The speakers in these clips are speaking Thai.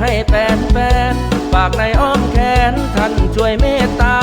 ให้แฟนแฟนฝากในอ้อมแขนท่านช่วยเมตตา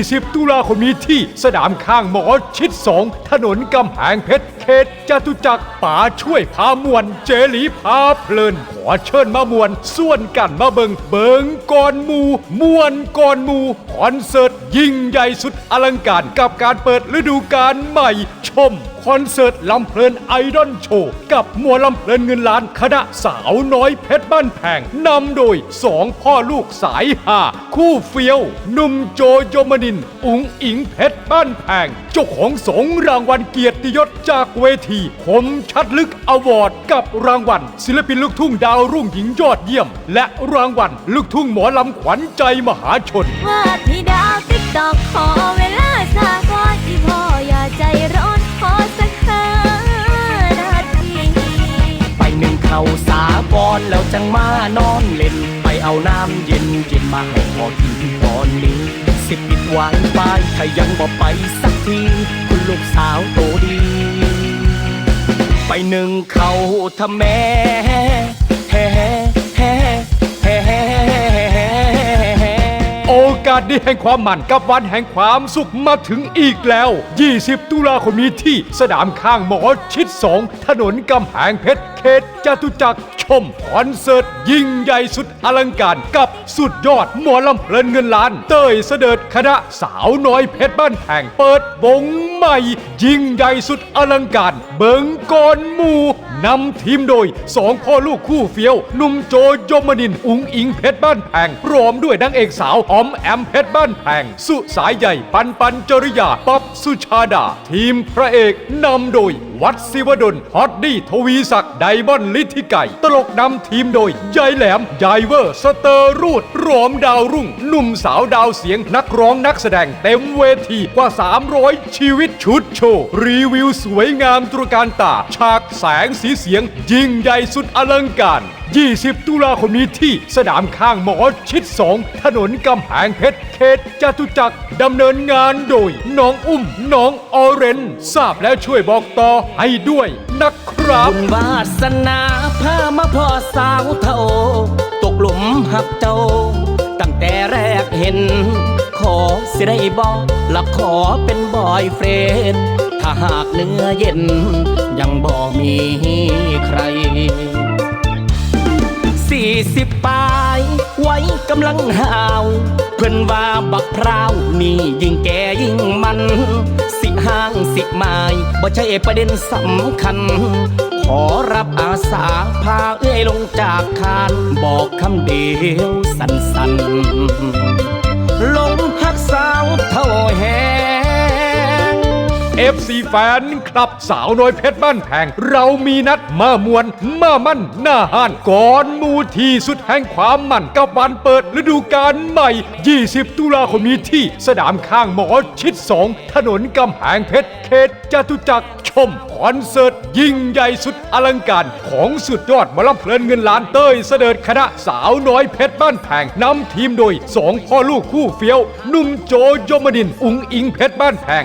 20 ตุลาคมนี้ที่สนามข้างหมอชิด 2 ถนนกำแพงเพชร เขตจตุจักรป๋าช่วยพามวนเจลีพาเพลิน ขอเชิญมามวนส่วนกันมาเบิงเบิงก่อนมูมวนก่อนมูคอนเสิร์ตยิ่งใหญ่สุดอลังการกับการเปิดฤดูกาลใหม่ชมคอนเสิร์ตลำเพลินไอดอลโชว์กับมัวลำเพลินเงินล้านคณะสาวน้อยเพชรบ้านแพงนำโดยสองพ่อลูกสายหาคู่เฟี้ยว นุ่มโจโยมนิน อุ๋งอิงเพชรบ้านแพงเจ้าของสองรางวัลเกียรติยศจากเวทีคมชัดลึกอวอร์ดกับรางวัล ศิลปินลูกทุ่งดาวรุ่งหญิงยอดเยี่ยม และรางวัลลูกทุ่งหมอลำขวัญใจมหาชนว่าที่ดาวติ๊กตอกขอเว เข่าสาบอนแล้วจังมานอนเล่น ไปเอาน้ำเย็นเย็นมาให้พอกินตอนนี้ สิปิดหวานไปถ้ายังบ่ไปสักที คุณลูกสาวโตดี ไปหนึ่งเขาทำแม่แฮ่แฮ่แฮ่แฮ่แฮ่โอกาสดีแห่งความมันกับวันแห่งความสุขมาถึงอีกแล้ว 20 ตุลาคมนี้ที่สนามข้างหมอชิด 2 ถนนกำแพงเพชร เขตจตุจักรชมคอนเสิร์ตยิ่งใหญ่สุดอลังการกับสุดยอดหมอลำเพลินเงินล้าน เต้ยเสด็จคณะสาวน้อยเพชรบ้านแพงเปิดวงใหม่ ยิ่งใหญ่สุดอลังการ เบิงกอนหมู่นำทีมโดยสองพ่อลูกคู่เฟี้ยวหนุ่มโจยมนินอุ๋งอิงเพชรบ้านแพงพร้อมด้วยนางเอกสาวออมแอมเพชรบ้านแพงสุสายใหญ่ปันปันจริยาป๊อบสุชาดา ทีมพระเอกนำโดย วัดศิวดลฮอตดี้ทวีศักดิ์ไดบอนลิทิไก่ ตลกนำทีมโดยยายแหลมยายเวอร์สเตอร์รูดรอมดาวรุ่ง หนุ่มสาวดาวเสียงนักร้องนักแสดงเต็มเวทีกว่า 300 ชีวิตชุดโชว์รีวิวสวยงามตระการตา ฉากแสงสีเสียงยิ่งใหญ่สุดอลังการ 20 ตุลาคมนี้ที่สนามข้างหมอชิด 2 ถนนกำแพงเพชรเขตจตุจักรดำเนินงานโดย น้องอุ้ม น้องออเรนทราบแล้วช่วยบอกต่อให้ด้วยนะครับ บุญวาสนาพามาพ่อสาวเท่า ตกหลุมหักเจ้า ตั้งแต่แรกเห็น ขอสิได้บอกละขอเป็นบอยเฟรนด์ถ้าหากเนื้อเย็น ยังบ่มีใคร สี่สิบปลาย ไว้กำลังหาว เพื่อนว่าบักพร้าวนี่ยิ่งแก่ยิ่งมัน สิห้างสิไม้บ่ใช่ประเด็นสำคัญ ขอรับอาสาพาเอื้อยลงจากคาน บอกคำเดียวสั้นๆลงหักสาวเท่าแห FC แฟนคลับสาวน้อยเพชรบ้านแพง เรามีนัดมามวน มามั่นหน้าห้านก่อนมูที่สุดแห่งความมั่นกับวันเปิดฤดูกาลใหม่ 20 ตุลาคมนี้ที่สนามข้างหมอชิด 2 ถนนกำแพงเพชรเขตจตุจักรชมคอนเสิร์ต ยิ่งใหญ่สุดอลังการ ของสุดยอดมอลำเพลินเงินล้านเต้ยเสด็จคณะสาวน้อยเพชรบ้านแพงนำทีมโดยสองพ่อลูกคู่เฟี้ยว หนุ่มโจยมนิน อุงอิงเพชรบ้านแพง